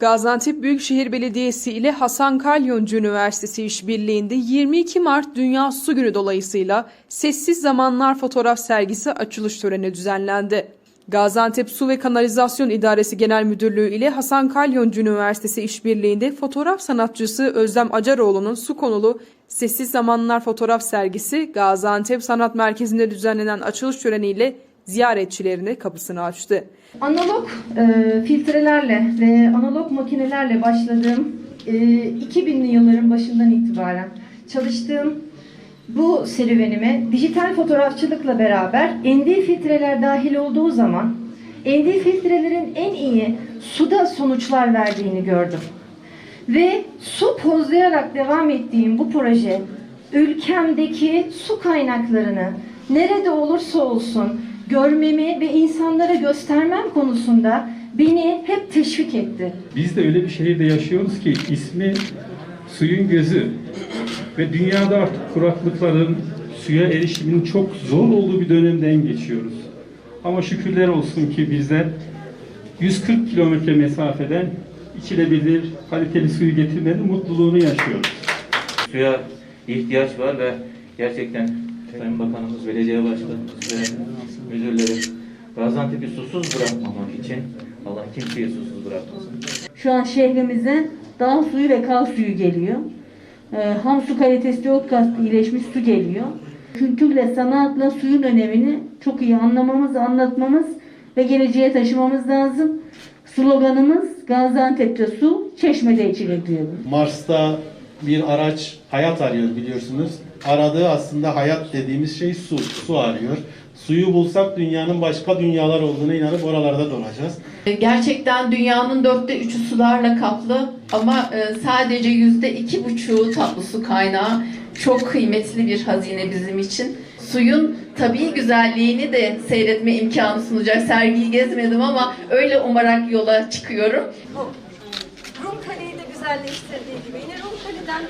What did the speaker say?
Gaziantep Büyükşehir Belediyesi ile Hasan Kalyoncu Üniversitesi işbirliğinde 22 Mart Dünya Su Günü dolayısıyla Sessiz Zamanlar fotoğraf sergisi açılış töreni düzenlendi. Gaziantep Su ve Kanalizasyon İdaresi Genel Müdürlüğü ile Hasan Kalyoncu Üniversitesi işbirliğinde fotoğraf sanatçısı Özlem Acaroğlu'nun su konulu Sessiz Zamanlar fotoğraf sergisi Gaziantep Sanat Merkezi'nde düzenlenen açılış töreniyle ziyaretçilerine kapısını açtı. Analog e, filtrelerle ve analog makinelerle başladığım e, 2000'li yılların başından itibaren çalıştığım bu serüvenime dijital fotoğrafçılıkla beraber ND filtreler dahil olduğu zaman ND filtrelerin en iyi suda sonuçlar verdiğini gördüm. Ve su pozlayarak devam ettiğim bu proje ülkemdeki su kaynaklarını nerede olursa olsun görmemi ve insanlara göstermem konusunda beni hep teşvik etti. Biz de öyle bir şehirde yaşıyoruz ki ismi suyun gözü ve dünyada artık kuraklıkların suya erişiminin çok zor olduğu bir dönemden geçiyoruz. Ama şükürler olsun ki bizler 140 kilometre mesafeden içilebilir kaliteli suyu getirmenin mutluluğunu yaşıyoruz. suya ihtiyaç var ve gerçekten Sayın Bakanımız, belediye başkanımız ve müdürleri Gaziantep'i susuz bırakmamak için Allah kimseyi susuz bırakmasın. Şu an şehrimize dağ suyu ve kal suyu geliyor. Ee, ham su kalitesi çok kat iyileşmiş su geliyor. Kültürle, sanatla suyun önemini çok iyi anlamamız, anlatmamız ve geleceğe taşımamız lazım. Sloganımız Gaziantep'te su, çeşmede içilir diyor. Mars'ta bir araç hayat arıyor biliyorsunuz. Aradığı aslında hayat dediğimiz şey su. Su arıyor. Suyu bulsak dünyanın başka dünyalar olduğuna inanıp oralarda donacağız. Gerçekten dünyanın dörtte üçü sularla kaplı ama e, sadece yüzde iki buçuğu tatlı su kaynağı. Çok kıymetli bir hazine bizim için. Suyun tabii güzelliğini de seyretme imkanı sunacak. Sergiyi gezmedim ama öyle umarak yola çıkıyorum. Rum Kale'yi de güzelleştirdiği gibi yine Rum Kale'den bir